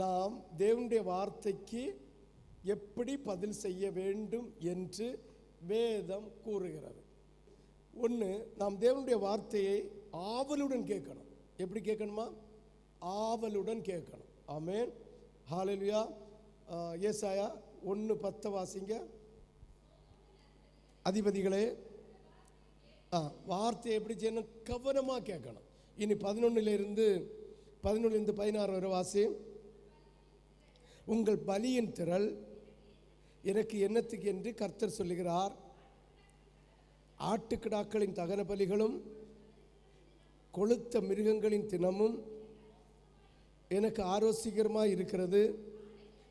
நாம் தேவனுடைய வார்த்தைக்கு எப்படி பதில் செய்ய வேண்டும் என்று வேதம் கூறுகிறது. ஒன்று நாம் தேவனுடைய வார்த்தையை ஆவலுடன் கேட்கணும். எப்படி கேட்கணுமா? ஆவலுடன் கேட்கணும். ஆமேன். ஹாலலியா ஏசாயா ஒன்று பத்தை வாசிங்க. அதிபதிகளே ஆ வார்த்தையை எப்படி செய்யணும்? கவனமாக கேட்கணும். இனி பதினொன்னுலேருந்து பதினொன்றுலேருந்து பதினாறு வரை வாசி. உங்கள் பலியின் திரள் எனக்கு என்னத்துக்கு என்று கர்த்தர் சொல்லுகிறார். ஆட்டுக்கிடாக்களின் தகன பலிகளும் கொளுத்த மிருகங்களின் தினமும் எனக்கு ஆரோசிகரமாக இருக்கிறது.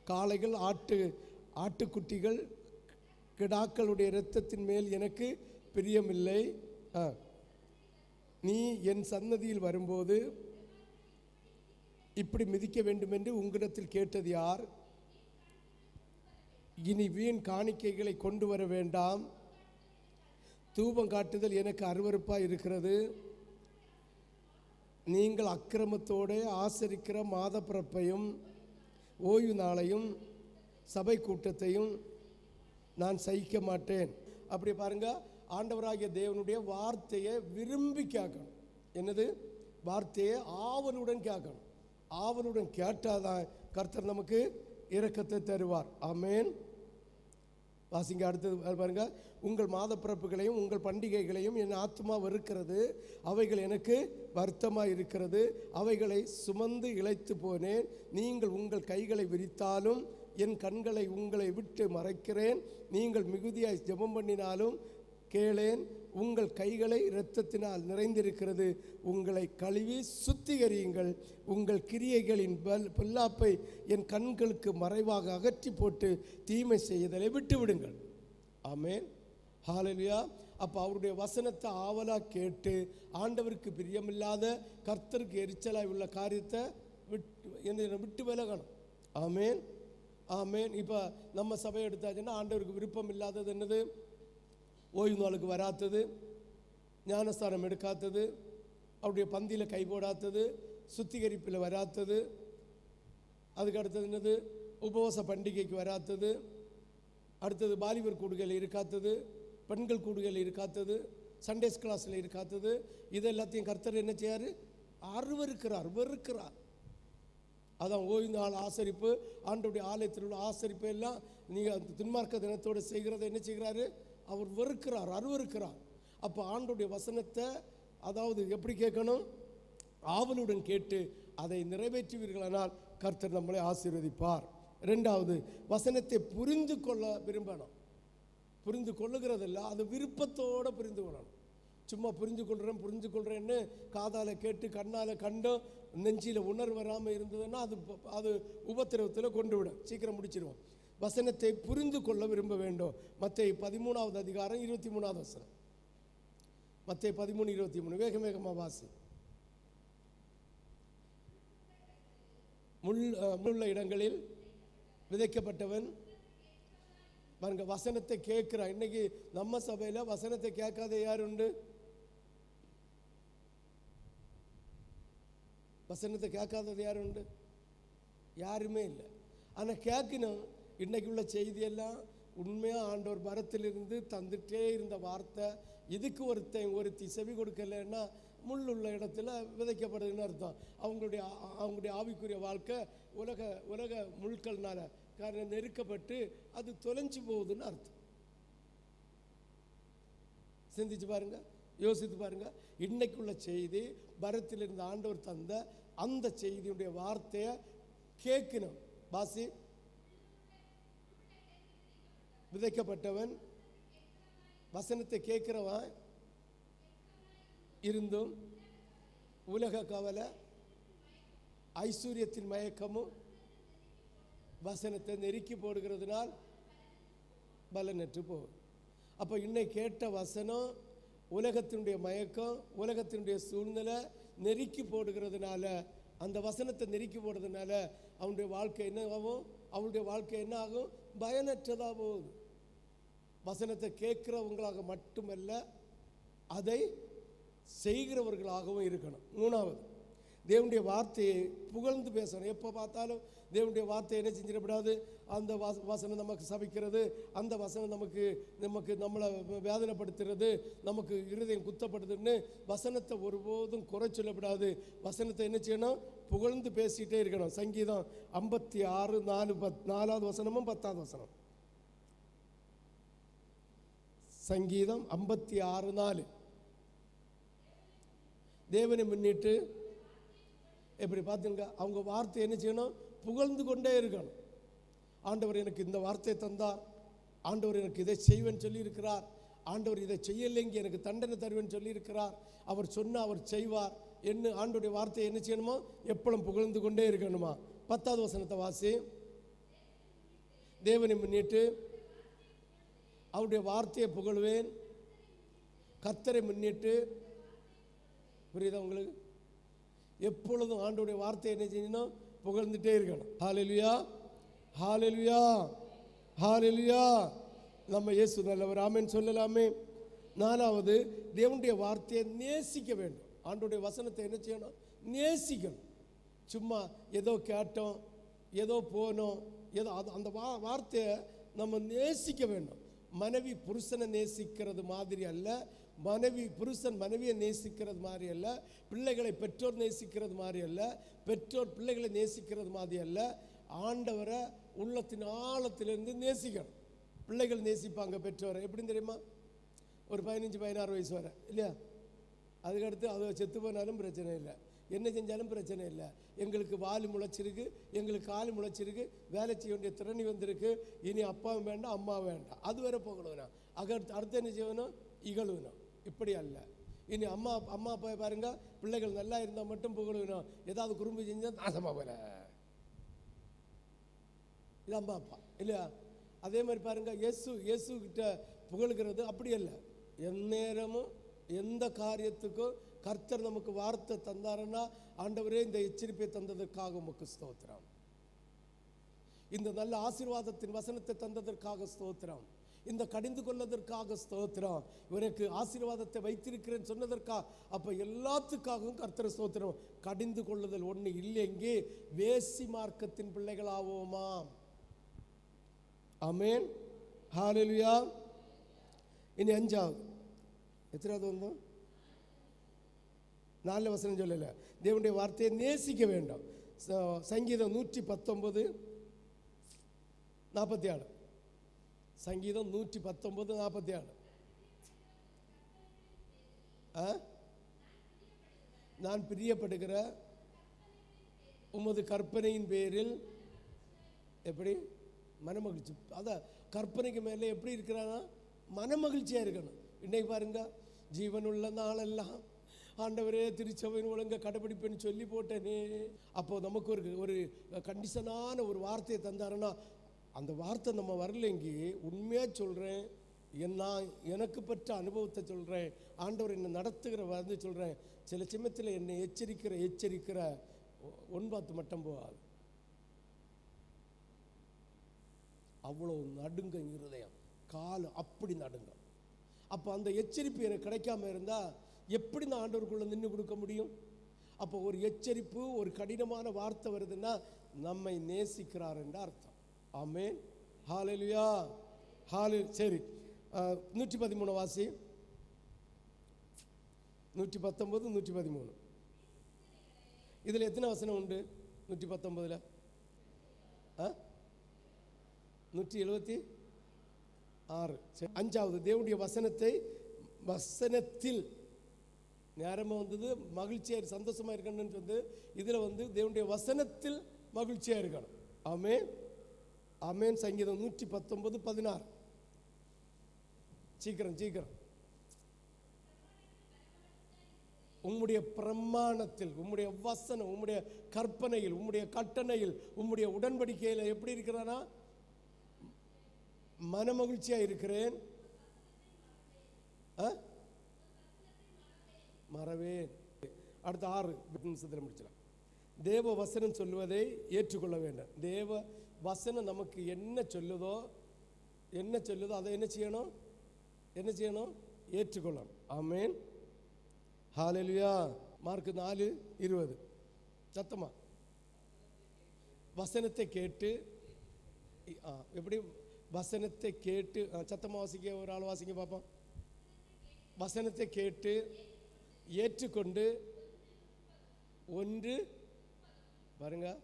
காளைகள் ஆட்டு ஆட்டுக்குட்டிகள் கிடாக்களுடைய இரத்தத்தின் மேல் எனக்கு பிரியமில்லை. நீ என் சன்னதியில் வரும்போது இப்படி மிதிக்க வேண்டும் என்று உங்களிடத்தில் கேட்டது யார்? இனி வீண் காணிக்கைகளை கொண்டு வர வேண்டாம். தூபம் காட்டுதல் எனக்கு அருவருப்பாக இருக்கிறது. நீங்கள் அக்கிரமத்தோடு ஆசரிக்கிற மாத பிறப்பையும் ஓய்வு நாளையும் சபை கூட்டத்தையும் நான் சகிக்க மாட்டேன். அப்படி பாருங்க ஆண்டவராகிய தேவனுடைய வார்த்தையை விரும்பி கேட்கணும். என்னது? வார்த்தையை ஆவலுடன் கேட்கணும். ஆவலுடன் கேட்டாதான் கர்த்தர் நமக்கு இரக்கத்தை தருவார். ஆமேன். வாசிங்க அடுத்தது பாருங்க. உங்கள் மாத பிறப்புகளையும் உங்கள் பண்டிகைகளையும் என் ஆத்மா வெறுக்கிறது. அவைகள் எனக்கு வருத்தமாக இருக்கிறது. அவைகளை சுமந்து இழைத்து போனேன். நீங்கள் உங்கள் கைகளை விரித்தாலும் என் கண்களை உங்களை விட்டு மறைக்கிறேன். நீங்கள் மிகுதியாய் ஜெபம் பண்ணினாலும் கேளேன். உங்கள் கைகளை இரத்தத்தினால் நிறைந்திருக்கிறது. உங்களை கழுவி சுத்திகரியுங்கள். உங்கள் கிரியைகளின் பல் பொல்லாப்பை என் கண்களுக்கு மறைவாக அகற்றி போட்டு தீமை செய்தலை விட்டுவிடுங்கள். ஆமேன். ஆமென் அப்போ அவருடைய வசனத்தை ஆவலாக கேட்டு ஆண்டவருக்கு பிரியமில்லாத கர்த்தருக்கு எரிச்சலாய் உள்ள காரியத்தை விட்டு என்ன விட்டு விலகணும். ஆமென். ஆமென். இப்போ நம்ம சபை எடுத்தாச்சுன்னா ஆண்டவருக்கு விருப்பம் இல்லாதது என்னது? ஓய்வு நாளுக்கு வராத்தது ஞானஸ்தானம் எடுக்காதது அவருடைய பந்தியில் கை போடாதது சுத்திகரிப்பில் வராத்தது. அதுக்கு அடுத்தது என்னது? உபவாச பண்டிகைக்கு வராத்தது. அடுத்தது பாலிபர் கூடுகள் இருக்காத்தது பெண்கள் கூடுகள் இருக்காத்தது சண்டேஸ் கிளாஸில் இருக்காத்தது. இது எல்லாத்தையும் கர்த்தர் என்ன செய்யார் அருவருக்கிறார் வெறுக்கிறார். அதான் ஓய்வு நாள் ஆசரிப்பு ஆண்டோடைய ஆலயத்தில் உள்ள ஆசரிப்பு எல்லாம் நீங்கள் துன்மார்க்க தினத்தோடு செய்கிறத என்ன செய்கிறாரு? அவர் வெறுக்கிறார் அருவருக்கிறார். அப்போ ஆண்டோடைய வசனத்தை அதாவது எப்படி கேட்கணும்? ஆவலுடன் கேட்டு அதை நிறைவேற்றுவீர்களானால் கர்த்தர் நம்மளை ஆசீர்வதிப்பார். ரெண்டாவது வசனத்தை புரிந்து கொள்ள விரும்பணும். புரிந்து கொள்ளுகிறதில்ல அது விருப்பத்தோடு புரிந்து கொள்ளணும். சும்மா புரிஞ்சு கொள்கிறேன் புரிஞ்சு கொள்கிறேன்னு காதால் கேட்டு கண்ணால் கண்டும் நெஞ்சியில் உணர்வு வராமல் இருந்ததுன்னா அது அது உபத்திரவத்தில் கொண்டு விடும். சீக்கிரம் முடிச்சிடுவோம் வசனத்தை புரிந்து கொள்ள விரும்ப வேண்டும். மற்ற பதிமூணாவது அதிகாரம் இருபத்தி மூணாவது வசனம். மற்ற பதிமூணு இருபத்தி மூணு வேக வேகமாக வாசி. முள் முள்ள இடங்களில் விதைக்கப்பட்டவன் பாருங்க வசனத்தை கேட்குறான். இன்னைக்கு நம்ம சபையில் வசனத்தை கேட்காத யார் உண்டு? வசனத்தை கேட்காதது யார் உண்டு? யாருமே இல்லை. ஆனால் கேட்கணும் இன்றைக்கு உள்ள செய்தியெல்லாம் உண்மையாக ஆண்டவர் மரத்திலிருந்து தந்துட்டே இருந்த வார்த்தை இதுக்கு ஒருத்தன் ஒருத்தி செவி கொடுக்கலைன்னா முள் உள்ள இடத்துல விதைக்கப்படுதுன்னு அர்த்தம். அவங்களுடைய அவங்களுடைய ஆவிக்குரிய வாழ்க்கை உலக உலக முள்கள்னால காரணம் நெருக்கப்பட்டு அது தொலைஞ்சு போகுதுன்னு அர்த்தம். சிந்திச்சு பாருங்க யோசித்து பாருங்க. இன்னைக்குள்ள செய்தி பரத்தில் இருந்த ஆண்டவர் தந்த அந்த செய்தியுடைய வார்த்தையை கேட்கணும். பாசி விதைக்கப்பட்டவன் வசனத்தை கேட்குறவன் இருந்தும் உலக கவலை ஐஸ்வர்யத்தின் மயக்கமும் வசனத்தை நெருக்கி போடுகிறதுனால் பலனற்று போகும். அப்போ இன்னை கேட்ட வசனம் உலகத்தினுடைய மயக்கம் உலகத்தினுடைய சூழ்நிலை நெருக்கி போடுகிறதுனால அந்த வசனத்தை நெருக்கி போடுறதுனால அவனுடைய வாழ்க்கை என்ன ஆகும் அவனுடைய வாழ்க்கை என்ன ஆகும் பயனற்றதாக போகுது வசனத்தை கேட்குறவங்களாக மட்டுமல்ல அதை செய்கிறவர்களாகவும் இருக்கணும். மூணாவது தேவனுடைய வார்த்தையை புகழ்ந்து பேசணும். எப்போ பார்த்தாலும் தேவனுடைய வார்த்தை என்ன செஞ்சிடக்கூடாது அந்த வாச வசனம் நமக்கு சபிக்கிறது அந்த வசனம் நமக்கு நமக்கு நம்மளை வேதனைப்படுத்துறது நமக்கு இருதயம் குத்தப்படுதுன்னு வசனத்தை ஒருபோதும் குறை சொல்லக்கூடாது வசனத்தை என்ன செய்யணும்? புகழ்ந்து பேசிகிட்டே இருக்கணும். சங்கீதம் ஐம்பத்தி ஆறு நாலு பத் நாலாவது வசனமும் பத்தாவது வசனம். சங்கீதம் ஐம்பத்தி ஆறு நாலு. தேவனை முன்னிட்டு எப்படி பார்த்துங்க அவங்க வார்த்தை என்ன செய்யணும்? புகழ்ந்து கொண்டே இருக்கணும். ஆண்டவர் எனக்கு இந்த வார்த்தையை தந்தார். ஆண்டவர் எனக்கு இதை செய்வேன்னு சொல்லியிருக்கிறார். ஆண்டவர் இதை செய்யலைங்க எனக்கு தண்டனை தருவேன் சொல்லியிருக்கிறார். அவர் சொன்ன அவர் செய்வார். என்ன ஆண்டோடைய வார்த்தையை என்ன செய்யணுமோ எப்பளும் புகழ்ந்து கொண்டே இருக்கணுமா? பத்தாவது வசனத்தை வாசி. தேவனை முன்னிட்டு அவருடைய வார்த்தையை புகழ்வேன். கத்தரை முன்னிட்டு புரியுதா உங்களுக்கு? எப்பொழுதும் ஆண்டுடைய வார்த்தை என்ன செய்யணும் புகழ்ந்துட்டே இருக்கணும். ஹாலெலுயா ஹாலெலுயா ஹாலெலுயா நம்ம இயேசு நல்லவர். ஆமென். சொல்லலாமே. நாலாவது தேவனுடைய வார்த்தையை நேசிக்க வேண்டும். ஆண்டோடைய வசனத்தை என்ன செய்யணும்? நேசிக்கணும். சும்மா ஏதோ கேட்டோம் ஏதோ போனோம் ஏதோ அது அந்த வா வார்த்தையை நம்ம நேசிக்க வேண்டும். மனைவி புருஷனை நேசிக்கிறது மாதிரி அல்ல. மனைவி புருஷன் மனைவியை நேசிக்கிறது மாதிரி அல்ல. பிள்ளைகளை பெற்றோர் நேசிக்கிறது மாதிரி அல்ல. பெற்றோர் பிள்ளைகளை நேசிக்கிறது மாதிரி அல்ல. ஆண்டவரை உள்ளத்தின் ஆழத்திலிருந்து நேசிக்கணும். பிள்ளைகள் நேசிப்பாங்க பெற்றோரை. எப்படின்னு தெரியுமா? ஒரு பதினஞ்சு பதினாறு வயசு வர. இல்லையா? அதுக்கடுத்து அதை செத்து போனாலும் பிரச்சனை இல்லை. என்ன செஞ்சாலும் பிரச்சனை இல்லை. எங்களுக்கு வால் முளைச்சிருக்கு எங்களுக்கு கால் முளைச்சிருக்கு வேலை செய்ய வேண்டிய திறனி வந்திருக்கு. இனி அப்பாவும் வேண்டாம் அம்மாவும் வேண்டாம். அது வரை போகணும் அடுத்து அடுத்த என்ன செய்யணும்? இகழுவணும். இப்படி அல்ல. இனி அம்மா அம்மா அப்பா பாருங்க பிள்ளைகள் நல்லா இருந்தால் மட்டும் புகழணும் ஏதாவது குறும்பு செஞ்சால் நாசமாக போல இது அம்மா அப்பா. இல்லையா? அதே மாதிரி பாருங்க இயேசு இயேசு கிட்ட புகழுகிறது அப்படி இல்லை எந்நேரமும் எந்த காரியத்துக்கும் கர்த்தர் நமக்கு வார்த்தை தந்தாருன்னா ஆண்டவரே இந்த எச்சரிப்பை தந்ததற்காக உமக்கு ஸ்தோத்திரம். இந்த நல்ல ஆசீர்வாதத்தின் வசனத்தை தந்ததற்காக ஸ்தோத்திரம். இந்த கடிந்து கொள்ளதற்காக ஸ்தோத்திரம். இவருக்கு ஆசீர்வாதத்தை வைத்திருக்கிறேன்னு சொன்னதற்கா அப்போ எல்லாத்துக்காகவும் கர்த்தர் ஸ்தோத்திரம். கடிந்து கொள்ளுதல் ஒன்று இல்லைங்கே வேசி மார்க்கத்தின் பிள்ளைகளாவோமா. அமேன் ஹalleluya. இனி அஞ்சாவது. எத்தனாவது வந்தோம்? நாலு வசனம் சொல்லலை தேவனுடைய வார்த்தையை நேசிக்க வேண்டும் சங்கீதம் நூற்றி பத்தொம்பது நாற்பத்தி ஆறு சங்கீதம் நூற்றி பத்தொம்பது நாற்பத்தி ஆறு நான் பிரியப்படுகிற உமது கற்பனையின் பேரில் எப்படி மனமகிழ்ச்சி அதான் கற்பனைக்கு மேலே எப்படி இருக்கிறானா மனமகிழ்ச்சியாக இருக்கணும் இன்னைக்கு பாருங்க ஜீவனுள்ள நாளெல்லாம் ஆண்டவரே திருச்சபையின் ஒழுங்க கடைபிடிப்பேன்னு சொல்லி போட்டேனே. அப்போ நமக்கு ஒரு ஒரு கண்டிஷனான ஒரு வார்த்தையை தந்தாருன்னா அந்த வார்த்தை நம்ம வரலைங்கி உண்மையாக சொல்கிறேன் என் நான் எனக்கு பெற்ற அனுபவத்தை சொல்கிறேன் ஆண்டவர் என்னை நடத்துகிற வந்து சொல்கிறேன் சில சமயத்தில் என்னை எச்சரிக்கிற எச்சரிக்கிற ஒ- மட்டும் போகாது. அவ்வளோ நடுங்க இருதயம் கால் அப்படி நடுங்க. அப்போ அந்த எச்சரிப்பு எனக்கு கிடைக்காம இருந்தால் எப்படி நான் ஆண்டவருக்குள்ள நின்று கொடுக்க முடியும்? அப்போ ஒரு எச்சரிப்பு ஒரு கடினமான வார்த்தை வருதுன்னா நம்மை நேசிக்கிறார் என்ற அர்த்தம். ஆமென். ஹாலியா ஹாலு சரி. நூற்றி பதிமூணு வாசி. நூற்றி பத்தொன்பது நூற்றி பதிமூணு இதில் எத்தனை வசனம் உண்டு? நூற்றி பத்தொன்பதில் ஆ? நூற்றி எழுபத்தி ஆறு. சரி. அஞ்சாவது தேவனுடைய வசனத்தை வசனத்தில் நேரமாக வந்தது மகிழ்ச்சியாக சந்தோஷமாக இருக்கணும்னு வந்து இதில் வந்து தேவனுடைய வசனத்தில் மகிழ்ச்சியாக இருக்கணும். ஆமே அமேன் சங்கீதம் நூற்றி பத்தொன்பது பதினாறு. சீக்கிரம் சீக்கிரம். உம்முடைய பிரமாணத்தில் உம்முடைய வசனம் உம்முடைய கற்பனையில் உம்முடைய கட்டணையில் உம்முடைய உடன்படிக்கையில் எப்படி இருக்கிறானா? மனமகிழ்ச்சியாக இருக்கிறேன். ஆ? மறவேன். அடுத்த ஆறு நிமிஷத்தில் முடிச்சிடலாம். தேவ வசனம் சொல்வதை ஏற்றுக்கொள்ள வேண்டும். தேவ வசனம் நமக்கு என்ன சொல்லுதோ என்ன சொல்லுதோ அதை என்ன செய்யணும்? என்ன செய்யணும்? ஏற்றுக்கொள்ளணும். ஆமேன். ஹாலலியா மார்க் நாலு இருபது. சத்தமா? வசனத்தை கேட்டு எப்படி? வசனத்தை கேட்டு சத்தமாக வாசிக்க ஒரு ஆள் வாசிக்க பார்ப்போம். வசனத்தை கேட்டு ஏற்றுக்கொண்டு ஒன்று பாருங்க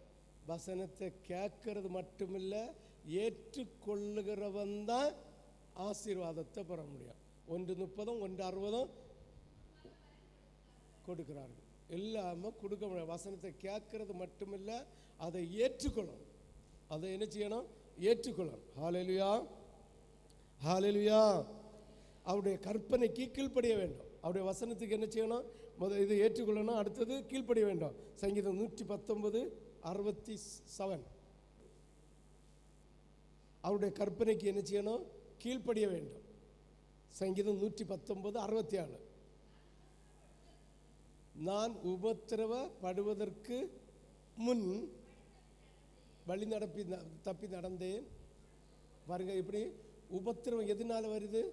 வசனத்தை கேட்கறது மட்டுமில்லை ஏற்றுக்கொள்ளுகிறவன் தான் ஆசீர்வாதத்தை பெற முடியும். ஒன்று முப்பதும் ஒன்று அறுபதும் கொடுக்கிறார்கள். இல்லாமல் கொடுக்க முடியும் வசனத்தை கேட்கறது மட்டுமில்லை அதை ஏற்றுக்கொள்ளணும். அதை என்ன செய்யணும்? ஏற்றுக்கொள்ளணும். ஹாலேலுயா ஹாலேலுயா அவருடைய கற்பனைக்கு கீழ்ப்படிய வேண்டும். அவருடைய வசனத்துக்கு என்ன செய்யணும்? முத இது ஏற்றுக்கொள்ளணும். அடுத்தது கீழ்ப்படிய வேண்டும். சங்கீதம் நூற்றி பத்தொன்பது அறுபத்தி செவன் அவருடைய கற்பனைக்கு என்ன செய்யணும்? கீழ்ப்படிய வேண்டும். சங்கீதம் நூற்றி பத்தொன்பது அறுபத்தி ஏழு. நான் உபத்திரவப்படுவதற்கு முன் வழி நடப்பி ந- தப்பி நடந்தேன். பாருங்கள் இப்படி உபத்திரவம் எதனால வருது?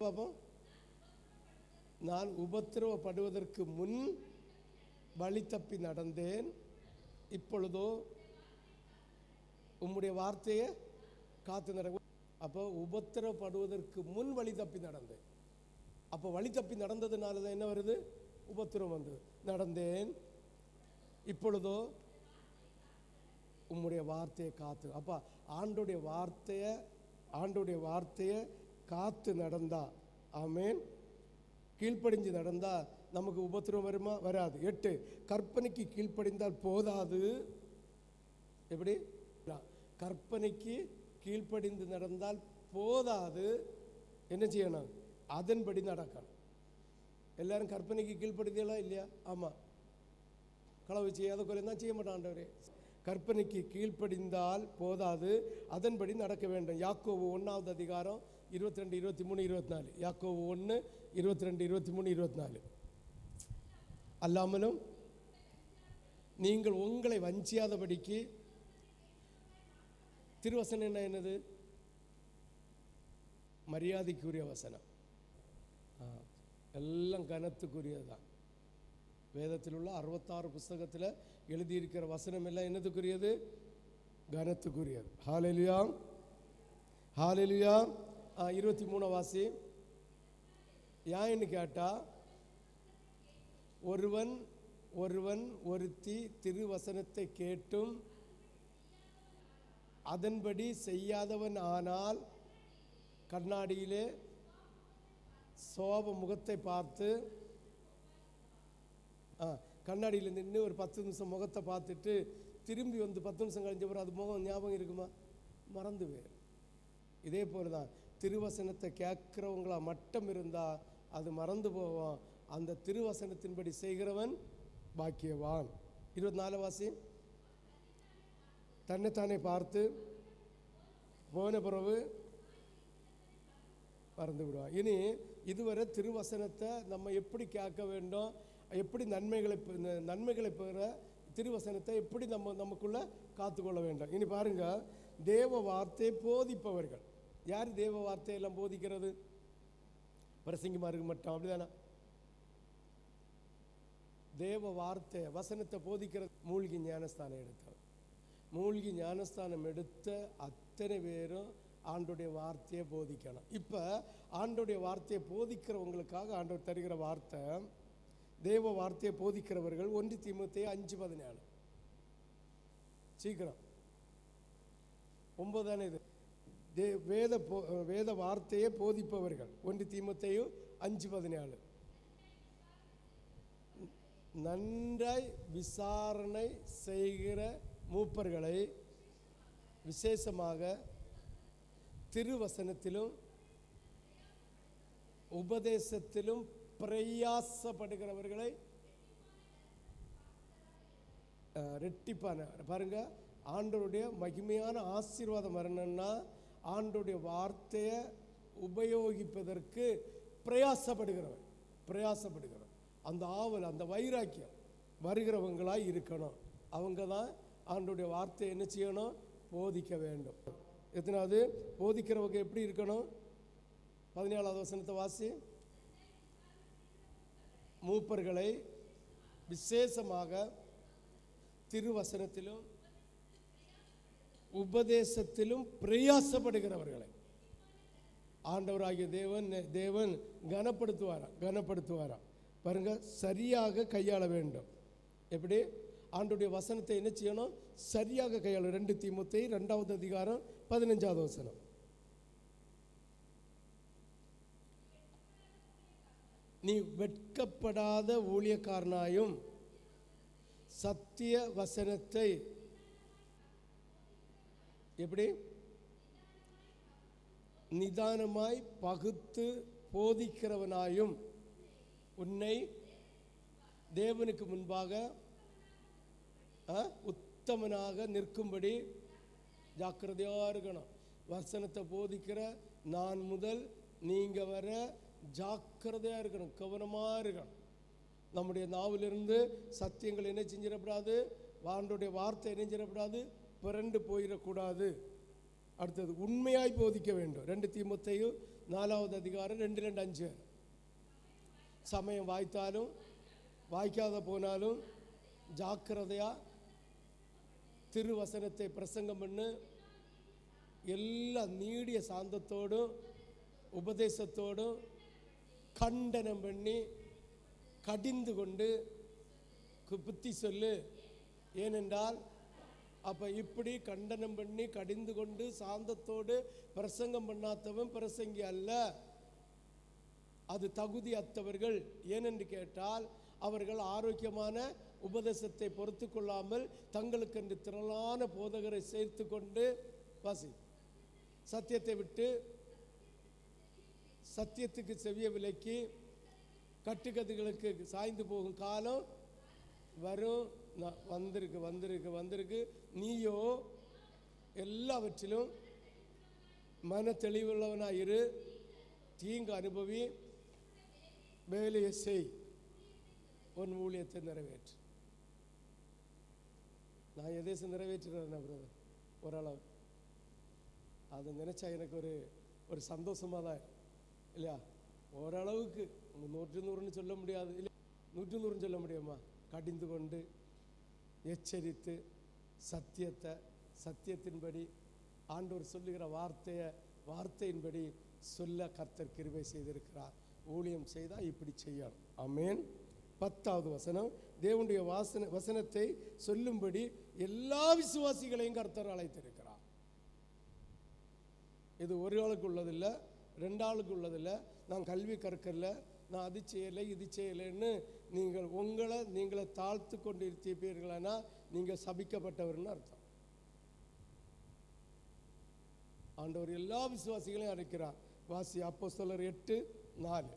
பாப்போம். நான் உபத்திரவப்படுவதற்கு முன் வழி தப்பி நடந்தேன். இப்பொழுதோ உம்முடைய வார்த்தையை காத்து நடக்கும். அப்போ உபத்திரவப்படுவதற்கு முன் வழி தப்பி நடந்தேன். அப்போ வழி தப்பி நடந்ததுனால தான் என்ன வருது? உபத்திரம் வந்தது. நடந்தேன். இப்பொழுதோ உம்முடைய வார்த்தையை காத்து அப்பா ஆண்டுடைய வார்த்தையை ஆண்டுடைய வார்த்தையை காத்து நடந்தா. ஆமேன். கீழ்ப்படிஞ்சு நடந்தால் நமக்கு உபத்திரம் வருமா? வராது. எட்டு கற்பனைக்கு கீழ்ப்படிந்தால் போதாது. எப்படி? கற்பனைக்கு கீழ்ப்படிந்து நடந்தால் போதாது. என்ன செய்யணும்? அதன்படி நடக்கணும். எல்லாரும் கற்பனைக்கு கீழ்ப்படுத்தியெல்லாம் இல்லையா? ஆமாம் களவு செய்யாத கொலை தான் செய்ய மாட்டான் கற்பனைக்கு கீழ்ப்படிந்தால் போதாது. அதன்படி நடக்க வேண்டும். யாக்கோவு ஒன்றாவது அதிகாரம் இருபத்தி ரெண்டு இருபத்தி மூணு இருபத்தி நாலு. யாக்கோவு ஒன்று இருபத்தி ரெண்டு இருபத்தி மூணு இருபத்தி நாலு அல்லாமலும் நீங்கள் உங்களை வஞ்சியாதபடிக்கு திருவசனம் என்ன என்னது? மரியாதைக்குரிய வசனம். எல்லாம் கனத்துக்குரியது தான் வேதத்தில் உள்ள அறுபத்தாறு புஸ்தகத்தில் எழுதியிருக்கிற வசனம் எல்லாம் என்னதுக்குரியது கனத்துக்குரியது. ஹாலெலியா ஹாலெலியா இருபத்தி மூணு வாசி. ஏன்னு கேட்டால் ஒருவன் ஒருவன் ஒருத்தி திருவசனத்தை கேட்டும் அதன்படி செய்யாதவன் ஆனால் கண்ணாடியிலே சோப முகத்தை பார்த்து ஆ கண்ணாடியில் நின்று ஒரு பத்து நிமிஷம் முகத்தை பார்த்துட்டு திரும்பி வந்து பத்து நிமிஷம் கழிஞ்ச பிறகு அது முகம் ஞாபகம் இருக்குமா? மறந்து போயிடும் இதே போல தான் திருவசனத்தை கேட்குறவங்களா மட்டும் இருந்தால் அது மறந்து போவோம் அந்த திருவசனத்தின்படி செய்கிறவன் பாக்கியவான். இருபத்தி நாலு வாசி. தன்னைத்தானே பார்த்து போன பிறகு மறந்து விடுவான். இனி இதுவரை திருவசனத்தை நம்ம எப்படி கேட்க வேண்டும்? எப்படி நன்மைகளை பெ- ந- நன்மைகளை பெற திருவசனத்தை எப்படி நம்ம நமக்குள்ள காத்துக்கொள்ள வேண்டும்? இனி பாருங்க. தேவ வார்த்தை போதிப்பவர்கள். யார் தேவ வார்த்தையெல்லாம் போதிக்கிறது? பிரசங்கிமாருக்கு மட்டும் அப்படிதானா? தேவ வார்த்தை வசனத்தை போதிக்கிற மூழ்கி ஞானஸ்தானம் எடுத்தோம் மூழ்கி ஞானஸ்தானம் எடுத்த அத்தனை பேரும் ஆண்டுடைய வார்த்தையை போதிக்கணும். இப்போ ஆண்டுடைய வார்த்தையை போதிக்கிறவங்களுக்காக ஆண்டவர் தருகிற வார்த்தை தேவ வார்த்தையை போதிக்கிறவர்கள் ஒன்று திமுத்தே அஞ்சு பதினேழு சீக்கிரம். ஒன்பதானே இது? தே வேத போ வேத வார்த்தையை போதிப்பவர்கள். ஒன்று தீமத்தையும் அஞ்சு பதினேழு நன்றாய் விசாரணை செய்கிற மூப்பர்களை விசேஷமாக திருவசனத்திலும் உபதேசத்திலும் பிரயாசப்படுகிறவர்களை ரெட்டிப்பான பாருங்க ஆண்டவருடைய மகிமையான ஆசீர்வாதம் வரணும்னா ஆண்டுடைய வார்த்தையை உபயோகிப்பதற்கு பிரயாசப்படுகிறவன் பிரயாசப்படுகிறவன். அந்த ஆவல் அந்த வைராக்கியம் வருகிறவங்களாக இருக்கணும். அவங்க தான் ஆண்டுடைய வார்த்தையை என்ன செய்யணும்? போதிக்க வேண்டும். எத்தனாவது? போதிக்கிறவங்க எப்படி இருக்கணும்? பதினேழாவது வசனத்தை வாசி. மூப்பர்களை விசேஷமாக திருவசனத்திலும் உபதேசத்திலும் பிரயாசப்படுகிறவர்களை. ஆண்டவராகிய தேவன் தேவன் கனப்படுத்துவாராம் கனப்படுத்துவாராம் பாருங்க சரியாக கையாள வேண்டும். எப்படி? ஆண்டுடைய வசனத்தை என்ன செய்யணும்? சரியாக கையாள. ரெண்டு தீமுத்தை ரெண்டாவது அதிகாரம் பதினஞ்சாவது வசனம். நீ வெட்கப்படாத ஊழியக்காரனாயும் சத்திய வசனத்தை எப்படி? நிதானமாய் பகுத்து போதிக்கிறவனாயும் உன்னை தேவனுக்கு முன்பாக ஆ, உத்தமனாக நிற்கும்படி ஜாக்கிரதையாக இருக்கணும். வசனத்தை போதிக்கிற நான் முதல் நீங்கள் வர ஜாக்கிரதையாக இருக்கணும் கவனமாக இருக்கணும். நம்முடைய நாவிலிருந்து சத்தியங்கள் என்ன செஞ்சிடக்கூடாது ஆண்டோடைய வார்த்தை என்ன செய்யப்படாது பிறண்டு போயிடக்கூடாது. அடுத்தது உண்மையாய் போதிக்க வேண்டும். ரெண்டு தீமுத்தையும் நாலாவது அதிகாரம் ரெண்டு ரெண்டு அஞ்சு. சமயம் வாய்த்தாலும் வாய்க்காத போனாலும் ஜாக்கிரதையாக திருவசனத்தை பிரசங்கம் பண்ணு. எல்லா நீடிய சாந்தத்தோடும் உபதேசத்தோடும் கண்டனம் பண்ணி கடிந்து கொண்டு கு- புத்தி சொல்லு. ஏனென்றால் அப்போ இப்படி கண்டனம் பண்ணி கடிந்து கொண்டு சாந்தத்தோடு பிரசங்கம் பண்ணாதவன் பிரசங்கி அல்ல. அது தகுதி அத்தவர்கள் ஏனென்று கேட்டால் அவர்கள் ஆரோக்கியமான உபதேசத்தை பொறுத்து கொள்ளாமல் தங்களுக்கென்று திரளான போதகரை சேர்த்து கொண்டு வாசி. சத்தியத்தை விட்டு சத்தியத்துக்கு செவிய விலக்கி கட்டுக்கதைகளுக்கு சாய்ந்து போகும் காலம் வரும். நான் வந்திருக்கு வந்திருக்கு வந்திருக்கு. நீயோ எல்லாவற்றிலும் மன தெளிவுள்ளவனாக இரு. தீங்கு அனுபவி வேலையை செய். உன் ஊழியத்தை நிறைவேற்று. நான் எதேசம் நிறைவேற்றுறேன் பிரதர் ஓரளவு. அதை நினைச்சா எனக்கு ஒரு ஒரு சந்தோஷமாக தான் இல்லையா? ஓரளவுக்கு. நூற்று நூறுன்னு சொல்ல முடியாது. இல்லை நூற்று நூறுன்னு சொல்ல முடியுமா? கடிந்து கொண்டு எச்சரித்து சத்தியத்தை சத்தியத்தின்படி ஆண்டவர் சொல்லுகிற வார்த்தையை வார்த்தையின்படி சொல்ல கர்த்தர் கிருபை செய்திருக்கிறார். ஊழியம் செய்தால் இப்படி செய்யணும். அமேன் பத்தாவது வசனம். தேவனுடைய வாசன வசனத்தை சொல்லும்படி எல்லா விசுவாசிகளையும் கர்த்தர் அழைத்திருக்கிறார். இது ஒரு ஆளுக்கு உள்ளதில்லை ரெண்டு ஆளுக்கு உள்ளதில்லை. நான் கல்வி கற்கல நான் அது செய்யலை இது செய்யலைன்னு நீங்கள் உங்களை நீங்களை தாழ்த்து கொண்டு இருப்பீர்களானா நீங்கள் சபிக்கப்பட்டவர்னு அர்த்தம் ஆண்டவர் எல்லா விசுவாசிகளையும் அழைக்கிறார் வாசி அப்போ எட்டு நாலு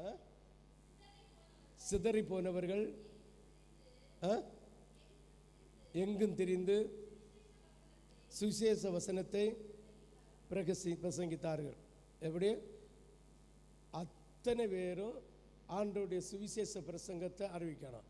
ஆ? சிதறி போனவர்கள் ஆ? எங்கும் தெரிந்து சுவிசேஷ வசனத்தை பிரகசி பிரசங்கித்தார்கள். எப்படி? அத்தனை பேரும் ஆண்டோடைய சுவிசேஷ பிரசங்கத்தை அறிவிக்கணும்.